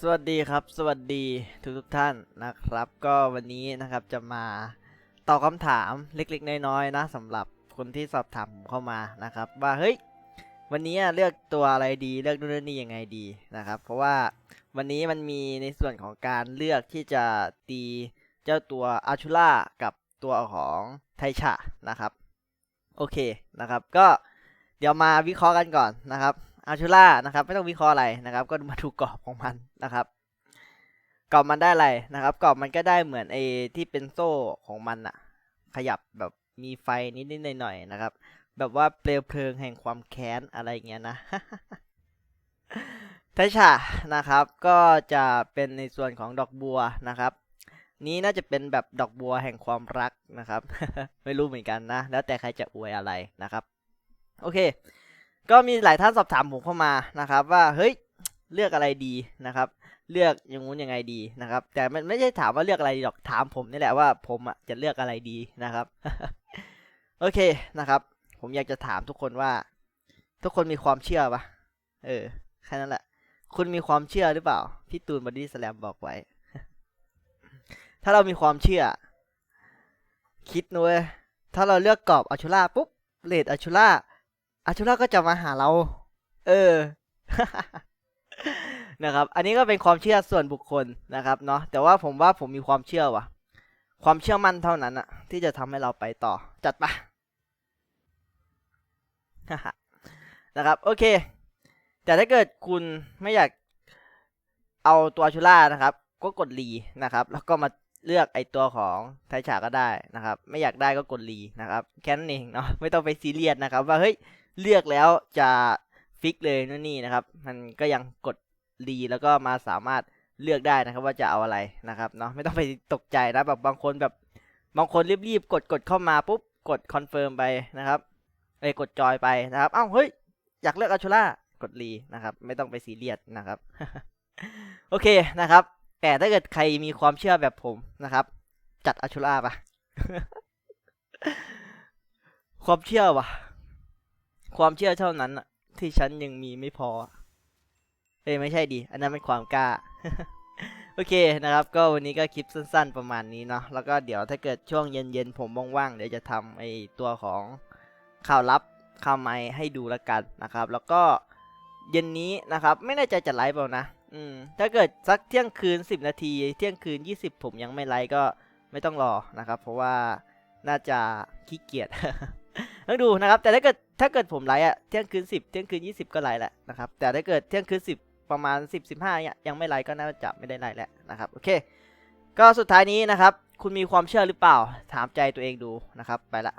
สวัสดีครับ สวัสดีทุกทุกท่านนะครับ ก็วันนี้นะครับจะมาตอบคำถามเล็กๆ น้อยๆนะสำหรับคนที่สอบถามผมเข้ามานะครับ ว่าเฮ้ยวันนี้เลือกตัวอะไรดีเลือกนู่นเลือกนี่ยังไงดีนะครับ เพราะว่าวันนี้มันมีในส่วนของการเลือกที่จะตีเจ้าตัวอาชูล่ากับตัวของไทชะนะครับ โอเคนะครับ ก็เดี๋ยวมาวิเคราะห์กันก่อนนะครับ อาชูล่านะครับ ไม่ต้องวิเคราะห์อะไรนะครับ ก็มาดูกรอบของมันนะครับกรอบมันได้อะไรนะครับ กรอบมันก็ได้เหมือนไอ้ที่เป็นโซ่ของมันอะขยับแบบมีไฟนิดๆหน่อยๆนะครับ แบบว่าเปลวเพลิงแห่งความแค้นอะไรเงี้ยนะไทชะนะครับ ก็จะเป็นในส่วนของดอกบัวนะครับ นี้น่าจะเป็นแบบดอกบัวแห่งความรักนะครับ ไม่รู้เหมือนกันนะ แล้วแต่ใครจะอวยอะไรนะครับ โอเค ก็มีหลายท่านสอบถามผมเข้ามานะครับ ว่าเฮ้ยเลือกอะไรดีนะครับ เลือกอย่างงู้นยังไงดีนะครับ แต่มันไม่ใช่ถามว่าเลือกอะไรดีหรอกถามผมนี่แหละว่าผมอะจะเลือกอะไรดีนะครับ โอเคนะครับ ผมอยากจะถามทุกคนว่า ทุกคนมีความเชื่อปะเออแค่นั้นแหละ คุณมีความเชื่อหรือเปล่าพี่ตูนบอดี้สแลมบอกไว้ ถ้าเรามีความเชื่อ คิดนุ้ยถ้าเราเลือกกรอบอัชูล่าปุ๊บเลดอัชูล่า อัชูล่าก็จะมาหาเรา เออ นะครับ อันนี้ก็เป็นความเชื่อส่วนบุคคลนะครับเนาะ แต่ว่าผมว่าผมมีความเชื่อว่ะ ความเชื่อมั่นเท่านั้นอะที่จะทำให้เราไปต่อ จัดปะนะครับ โอเค แต่ถ้าเกิดคุณไม่อยากเอาตัวชูล่านะครับ ก็กดรีนะครับ แล้วก็มาเลือกไอตัวของไทฉาก็ได้นะครับ ไม่อยากได้ก็กดรีนะครับ แค่นั้นเองเนาะไม่ต้องไปซีเรียสนะครับ ว่าเฮ้ย เลือกแล้วจะฟิกเลยนู่นนี่นะครับ มันก็ยังกดรีแล้วก็มาสามารถเลือกได้นะครับ ว่าจะเอาอะไรนะครับเนาะไม่ต้องไปตกใจนะแบบบางคนแบบบางคนรีบๆกดกดเข้ามาปุ๊บกดคอนเฟิร์มไปนะครับเอ้กดจอยไปนะครับอ้าวเฮ้ยอยากเลือกอัช u ล่ากดรีนะครับ ไม่ต้องไปซีเรียสนะครับ โอเคนะครับ แต่ถ้าเกิดใครมีความเชื่อแบบผมนะครับ จัดอัช u ล่าปะความเชื่อวะ ความเชื่อเท่านั้นอะที่ฉันยังมีไม่พอ เอ้ยไม่ใช่ดิอันนั้นเป็นความกล้า โอเคนะครับก็วันนี้ก็คลิปสั้น ๆ ประมาณนี้เนาะแล้วก็เดี๋ยวถ้าเกิดช่วงเย็นๆผมว่างๆเดี๋ยวจะทำไอตัวของข่าวลับข่าวใหม่ให้ดูล้วกันนะครับ แล้วก็เย็นนี้นะครับ ไม่แน่ใจจะไลฟ์เปล่านะ อืม ถ้าเกิดสักเที่ยงคืน 10 นาที เที่ยงคืน 20 ผมยังไม่ไลฟ์ก็ไม่ต้องรอนะครับ เพราะว่าน่าจะขี้เกียจ ต้องดูนะครับ แต่ถ้าเกิดถ้าเกิดผมไลฟ์อะเที่ยงคืนสิบเที่ยงคืนยี่สิบก็ไลฟ์แหละนะครับ แต่ถ้าเกิดเที่ยงคืนสิบประมาณสิบสิบห้าเนี่ยยังไม่ไลฟ์ก็น่าจะไม่ได้ไลฟ์แล้วนะครับ โอเค ก็สุดท้ายนี้นะครับ คุณมีความเชื่อหรือเปล่า ถามใจตัวเองดูนะครับ ไปละ